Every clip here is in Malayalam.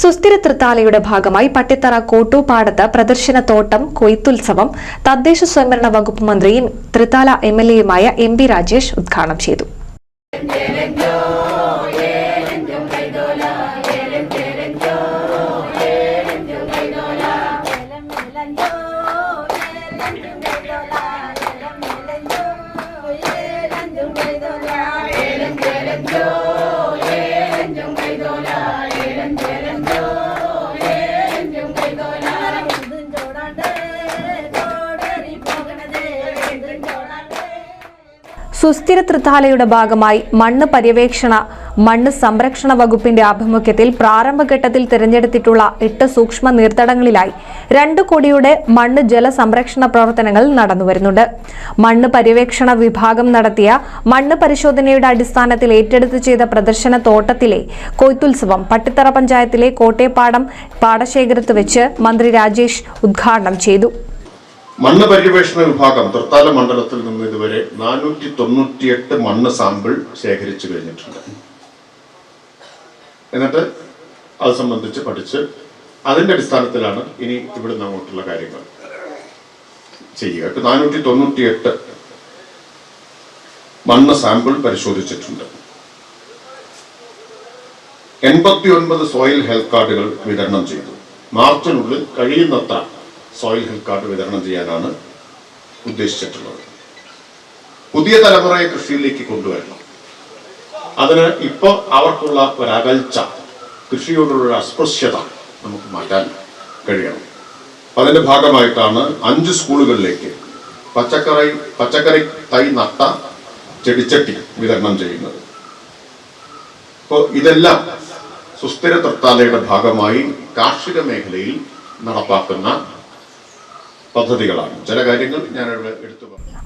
സുസ്ഥിര തൃത്താലയുടെ ഭാഗമായി പട്ടിത്തറ കോട്ടൂപ്പാടത്ത് പ്രദർശന തോട്ടം കൊയ്ത്തുത്സവം തദ്ദേശ സ്വയംഭരണ വകുപ്പ് മന്ത്രിയും തൃത്താല എം എൽ എയുമായ എം പി രാജേഷ് ഉദ്ഘാടനം ചെയ്തു. സുസ്ഥിര തൃത്താലയുടെ ഭാഗമായി മണ്ണ് പര്യവേക്ഷണ മണ്ണ് സംരക്ഷണ വകുപ്പിന്റെ ആഭിമുഖ്യത്തിൽ പ്രാരംഭഘട്ടത്തിൽ തിരഞ്ഞെടുത്തിട്ടുള്ള എട്ട് സൂക്ഷ്മ നീർത്തടങ്ങളിലായി രണ്ട് കോടിയുടെ മണ്ണ് ജല സംരക്ഷണ പ്രവർത്തനങ്ങൾ നടന്നുവരുന്നുണ്ട്. മണ്ണ് പര്യവേക്ഷണ വിഭാഗം നടത്തിയ മണ്ണ് പരിശോധനയുടെ അടിസ്ഥാനത്തിൽ ഏറ്റെടുത്ത് ചെയ്ത പ്രദർശന തോട്ടത്തിലെ കൊയ്ത്തുത്സവം പട്ടിത്തറ പഞ്ചായത്തിലെ കോട്ടയപ്പാടം പാടശേഖരത്ത് വെച്ച് മന്ത്രി രാജേഷ് ഉദ്ഘാടനം ചെയ്തു. മണ്ണ് പര്യവേഷണ വിഭാഗം തൃത്താല മണ്ഡലത്തിൽ നിന്ന് ഇതുവരെ നാനൂറ്റി തൊണ്ണൂറ്റിയെട്ട് മണ്ണ് സാമ്പിൾ ശേഖരിച്ചു കഴിഞ്ഞിട്ടുണ്ട്. എന്നിട്ട് അത് സംബന്ധിച്ച് പഠിച്ച് അതിന്റെ അടിസ്ഥാനത്തിലാണ് ഇനി ഇവിടുന്ന് അങ്ങോട്ടുള്ള കാര്യങ്ങൾ ചെയ്യുക. ഇപ്പൊ നാനൂറ്റി തൊണ്ണൂറ്റിയെട്ട് മണ്ണ് സാമ്പിൾ പരിശോധിച്ചിട്ടുണ്ട്. എൺപത്തി ഒൻപത് സോയിൽ ഹെൽത്ത് കാർഡുകൾ വിതരണം ചെയ്തു. മാർച്ചിനുള്ളിൽ കഴിയുന്നത്ര സോയിൽ ഹെൽത്ത് കാർഡ് വിതരണം ചെയ്യാനാണ് ഉദ്ദേശിച്ചിട്ടുള്ളത്. പുതിയ തലമുറയെ കൃഷിയിലേക്ക് കൊണ്ടുവരണം. അതിന് ഇപ്പോൾ അവർക്കുള്ള ഒരകൽച്ച കൃഷിയോടുള്ള അസ്പൃശ്യത നമുക്ക് മാറ്റാൻ കഴിയണം. അതിന്റെ ഭാഗമായിട്ടാണ് അഞ്ച് സ്കൂളുകളിലേക്ക് പച്ചക്കറി പച്ചക്കറി തൈ നട്ട ചെടിച്ചട്ടി വിതരണം ചെയ്യുന്നത്. അപ്പോൾ ഇതെല്ലാം സുസ്ഥിര തൃത്താലയുടെ ഭാഗമായി കാർഷിക മേഖലയിൽ നടപ്പാക്കുന്ന പദ്ധതികളാണ്. ചില കാര്യങ്ങൾ ഞാൻ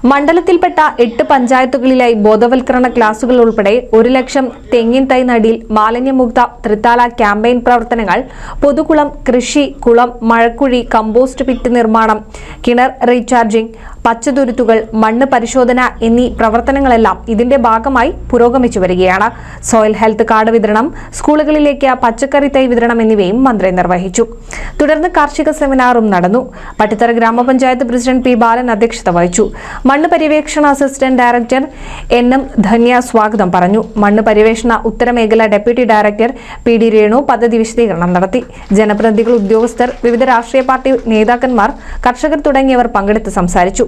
മണ്ഡലത്തിൽപ്പെട്ട എട്ട് പഞ്ചായത്തുകളിലായി ബോധവൽക്കരണ ക്ലാസുകൾ ഉൾപ്പെടെ ഒരു ലക്ഷം തെങ്ങിൻ തൈ നടിയിൽ മാലിന്യമുക്ത തൃത്താല ക്യാമ്പയിൻ പ്രവർത്തനങ്ങൾ പൊതുകുളം കൃഷി കുളം മഴക്കുഴി കമ്പോസ്റ്റ് പിറ്റ് നിർമ്മാണം കിണർ റീചാർജിംഗ് പച്ചതുരുത്തുകൾ മണ്ണ് പരിശോധന എന്നീ പ്രവർത്തനങ്ങളെല്ലാം ഇതിന്റെ ഭാഗമായി പുരോഗമിച്ചു വരികയാണ്. സോയിൽ ഹെൽത്ത് കാർഡ് വിതരണം സ്കൂളുകളിലേക്ക് പച്ചക്കറി തൈ വിതരണം എന്നിവയും മന്ത്രി നിർവഹിച്ചു. തുടർന്ന് കാർഷിക സെമിനാറും നടന്നു. പട്ടിത്തറ ഗ്രാമപഞ്ചായത്ത് പ്രസിഡന്റ് പി ബാലൻ അധ്യക്ഷത വഹിച്ചു. മണ്ണ് പര്യവേക്ഷണ assistant director N M Dhanya സ്വാഗതം പറഞ്ഞു. മണ്ണ് പര്യവേഷണ ഉത്തരമേഖല deputy director P D Renu പദ്ധതി വിശദീകരണം നടത്തി. ജനപ്രതിനിധികൾ ഉദ്യോഗസ്ഥർ വിവിധ രാഷ്ട്രീയ പാർട്ടി നേതാക്കന്മാർ കർഷകർ തുടങ്ങിയവർ പങ്കെടുത്ത് സംസാരിച്ചു.